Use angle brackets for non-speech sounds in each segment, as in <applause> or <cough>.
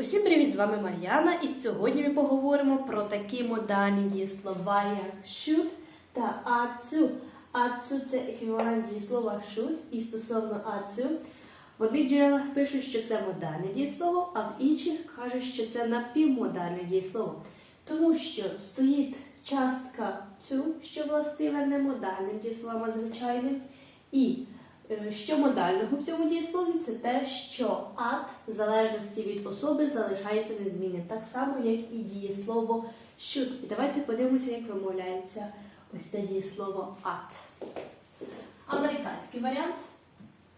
Усім привіт! З вами Мар'яна, і сьогодні ми поговоримо про такі модальні дієслова, як should та. Ought to – це еквівалент дієслова should, і стосовно to, в одних джерелах пишуть, що це модальне дієслово, а в інших кажуть, що це напівмодальне дієслово. Тому що стоїть частка to, що властиве немодальним дієсловам, звичайним, і Що модального в цьому дієслові, це те, що ад в залежності від особи залишається незмінним, так само, як і дієслово should. І давайте подивимося, як вимовляється ось це дієслово ад. Американський варіант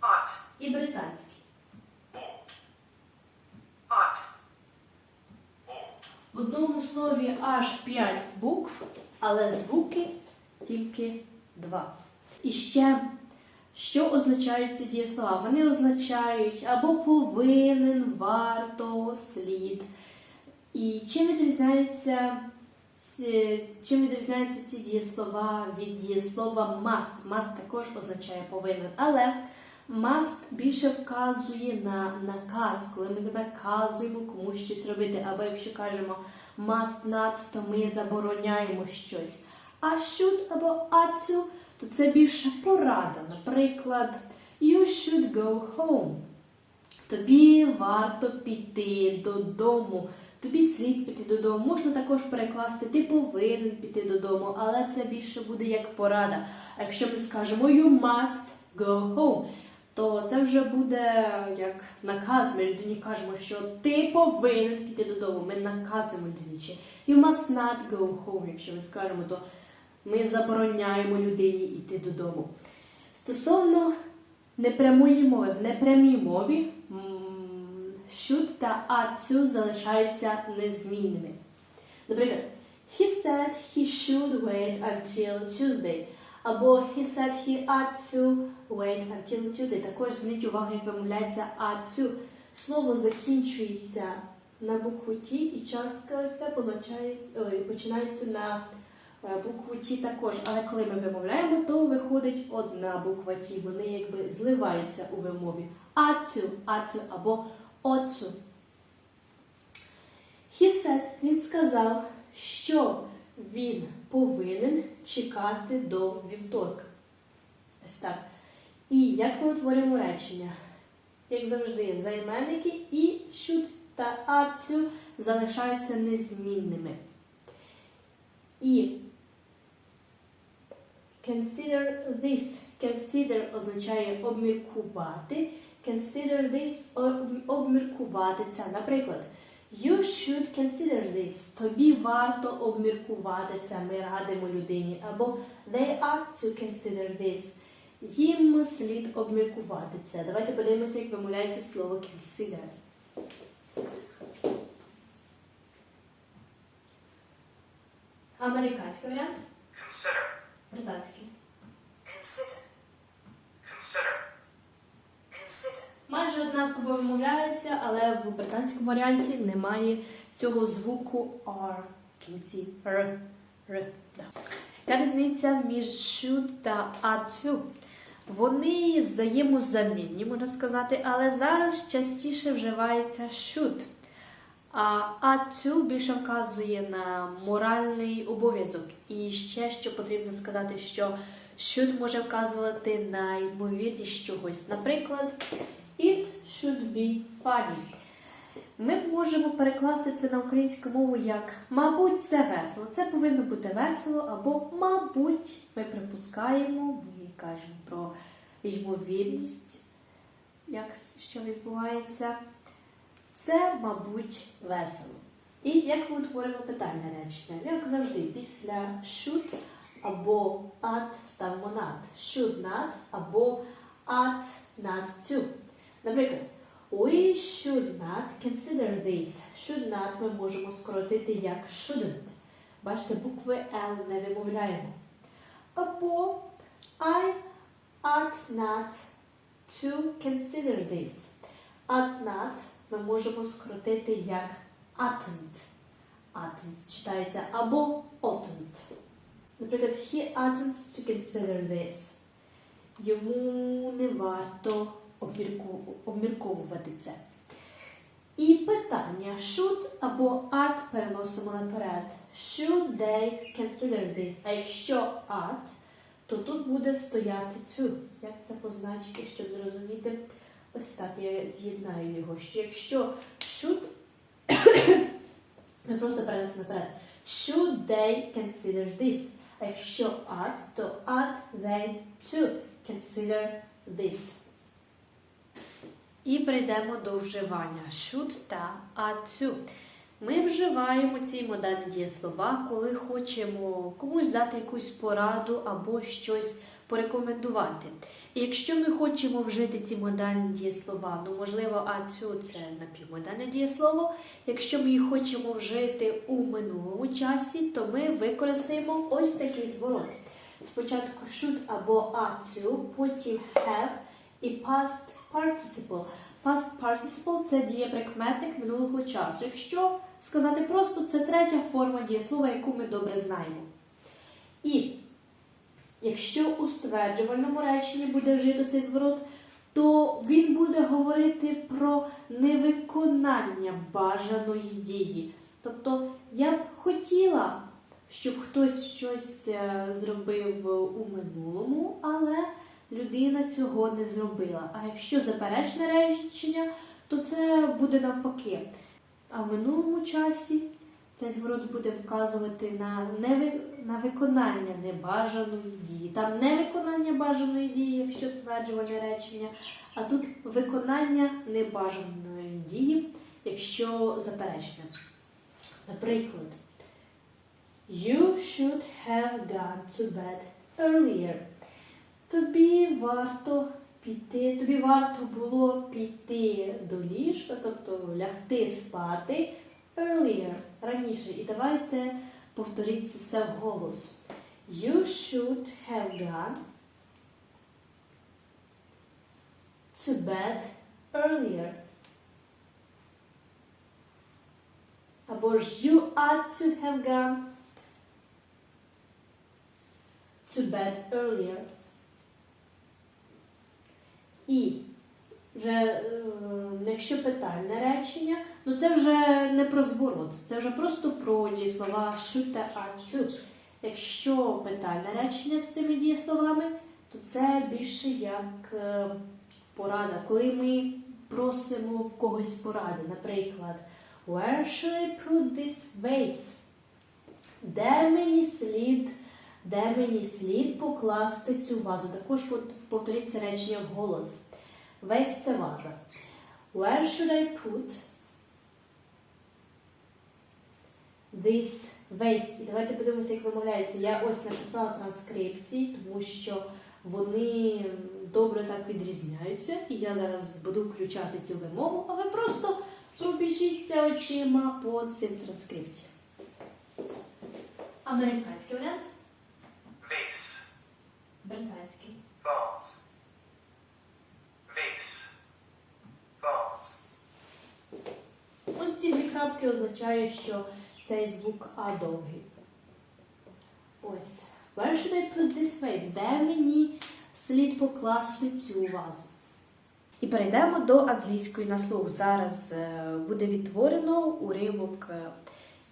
ought, і британський. ought, В одному слові аж 5 букв, але звуки тільки два. І ще, що означають ці дієслова? Вони означають або повинен, варто, слід. І чим відрізняється, чим відрізняються ці дієслова від дієслова must? Must також означає повинен, але must більше вказує на наказ, коли ми наказуємо комусь щось робити. Або якщо кажемо must not, то ми забороняємо щось. А should або ought то це більше порада. Наприклад, you should go home. Тобі варто піти додому. Тобі слід піти додому. Можна також перекласти, ти повинен піти додому, але це більше буде як порада. А якщо ми скажемо you must go home, то це вже буде як наказ. Ми людині кажемо, що ти повинен піти додому. Ми наказуємо людині. You must not go home. Якщо ми скажемо, то ми забороняємо людині йти додому. Стосовно непрямої мови, в непрямій мові should та to залишаються незмінними. Наприклад, he said he should wait until Tuesday. Або he said he ought to wait until Tuesday. Також зверніть увагу, як вимовляється ought to. Слово закінчується на букву Т, і частка позначає- ой, починається на букву Т також. Але коли ми вимовляємо, то виходить одна буква Т. Вони якби зливаються у вимові. Ought to або. He said, він сказав, що він повинен чекати до вівторка. Ось так. І як ми утворюємо речення? Як завжди, займенники і should та ought залишаються незмінними. І consider this. Consider означає обміркувати. Consider this об- обміркувати це. Наприклад, You should consider this. Тобі варто обміркувати це. Ми радимо людині. Або they ought to consider this. Їм слід обміркувати це. Давайте подивимося, як вимовляється слово consider. Американський варіант, consider, британський. Consider. consider, Consider. Майже однаково вимовляються, але в британському варіанті немає цього звуку R в кінці. Р. Р. Да. Яка різниця між should та to? Вони взаємозамінні, можна сказати, але зараз частіше вживається should. А to більше вказує на моральний обов'язок. І ще що потрібно сказати, що should може вказувати на ймовірність чогось. Наприклад, It should be funny. Ми можемо перекласти це на українську мову як мабуть, це весело. Це повинно бути весело, або мабуть, ми припускаємо, ми кажемо про ймовірність, як що відбувається. Це, мабуть, весело. І як ми утворимо питальне речення? Як завжди, після should або at ставимо not. Should not або at not to. Наприклад, we should not consider this. Should not ми можемо скоротити як shouldn't. Бачите, букви L не вимовляємо. Або I ought not to consider this. Ought not ми можемо скоротити як oughtn't. Oughtn't читається або oughtn't. Наприклад, he oughtn't to consider this. Йому не варто обмірковувати це. І питання. Should або at переносимо наперед. Should they consider this? А якщо at, то тут буде стояти to. Як це позначити, щоб зрозуміти? Ось так я з'єднаю його. Що якщо should, <coughs> ми просто перенесли наперед. Should they consider this? А якщо at, то at they to consider this. І перейдемо до вживання should та ought. Ми вживаємо ці модальні дієслова, коли хочемо комусь дати якусь пораду або щось порекомендувати. І якщо ми хочемо вжити ці модальні дієслова, ну можливо, ought це напівмодальне дієслово. Якщо ми їх хочемо вжити у минулому часі, то ми використаємо ось такий зворот. Спочатку should або ought потім have і past participle. Past participle – це дієприкметник минулого часу. Якщо сказати просто, це третя форма дієслова, яку ми добре знаємо. І якщо у стверджувальному реченні буде вжито цей зворот, то він буде говорити про невиконання бажаної дії. Тобто я б хотіла, щоб хтось щось е, зробив у минулому, але людина цього не зробила. А якщо заперечне речення, то це буде навпаки. А в минулому часі цей зворот буде вказувати на, неви... на виконання небажаної дії. Там не виконання бажаної дії, якщо стверджувальне речення, а тут виконання небажаної дії, якщо заперечне. Наприклад, You should have gone to bed earlier. Тобі варто піти, тобі варто було піти до ліжка, тобто лягти спати earlier, раніше. І давайте повторіть це все вголос. You should have gone to bed earlier. Або ж you ought to have gone to bed earlier. І вже е, якщо питальне речення, ну це вже не про зворот, це вже просто про дієслова ought to. Якщо питальне речення з цими дієсловами, то це більше як е, порада, коли ми просимо в когось поради. Наприклад, Where should I put this vase? Де мені слід, де мені слід покласти цю вазу? Також пов- повторіть це речення вголос. Весь це ваза. Where should I put this vase? І давайте подивимося, як вимовляється. Я ось написала транскрипції, тому що вони добре так відрізняються. І я зараз буду включати цю вимову, а ви просто пробіжіться очима по цим транскрипціям. Американський варіант. Vase, Британський. vase, vase, vase, Ось ці дві крапки означають, що цей звук А довгий. Ось. Where should I put this vase? Де мені слід покласти цю вазу? І перейдемо до англійської на слух. Зараз е, буде відтворено уривок е,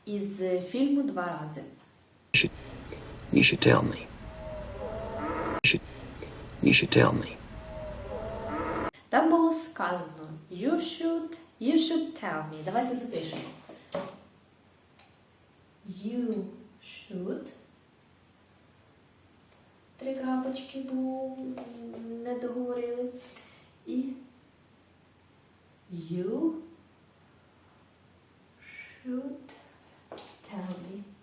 із фільму два рази. You should tell me. You should, you should tell me. Там було сказано You should, you should tell me. Давайте запишемо. You should. Три крапочки, бо не договорили. І you should tell me.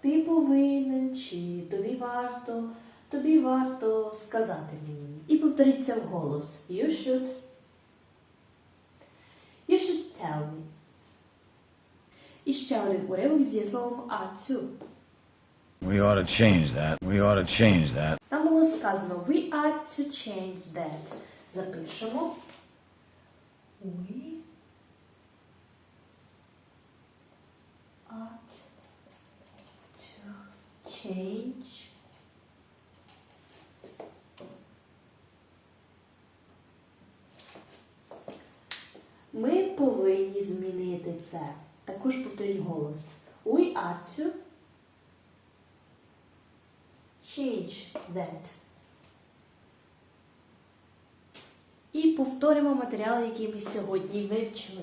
Ти повинен чи тобі варто, тобі варто сказати мені. І повторіться вголос. You should. You should tell me. І ще один уривок з дієсловом ought to. We ought to change that. We ought to change that. Там було сказано We ought to change that. Запишемо. We ought change Ми повинні змінити це. Також повторіть голос. We are to change that. І повторимо матеріал, який ми сьогодні вивчили.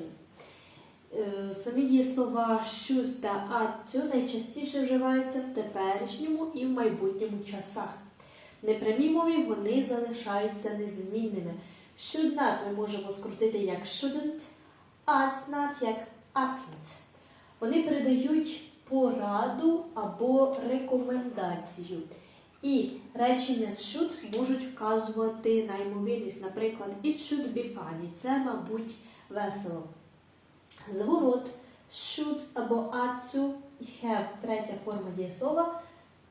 Е, Самі дієслова should та to найчастіше вживаються в теперішньому і в майбутньому часах. В непрямій мові вони залишаються незмінними. Should ми можемо скрутити як shouldn't, ought як oughtn't. Вони передають пораду або рекомендацію. І речення should можуть вказувати на ймовірність. Наприклад, it should be funny. Це, мабуть, весело. Зворот should або ought і have третя форма дієслова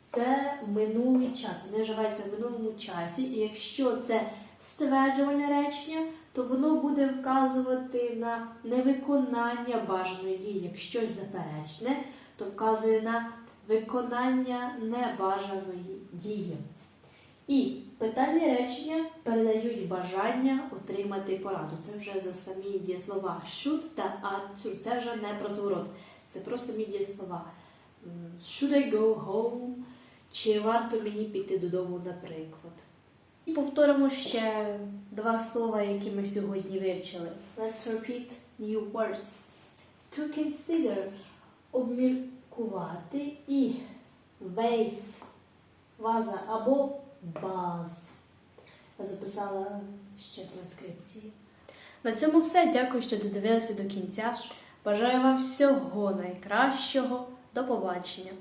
це минулий час. Вони вживаються в минулому часі. І якщо це стверджувальне речення, то воно буде вказувати на невиконання бажаної дії. Якщо щось заперечне, то вказує на виконання небажаної дії. І питальні речення передають бажання отримати пораду. Це вже за самі дієслова should та to. Це вже не про зворот. Це про самі дієслова. Should I go home? Чи варто мені піти додому, наприклад? І повторимо ще два слова, які ми сьогодні вивчили. Let's repeat new words. To consider обміркувати і vase ваза або баз. Я записала ще транскрипції. На цьому все. Дякую, що додивилися до кінця. Бажаю вам всього найкращого. До побачення!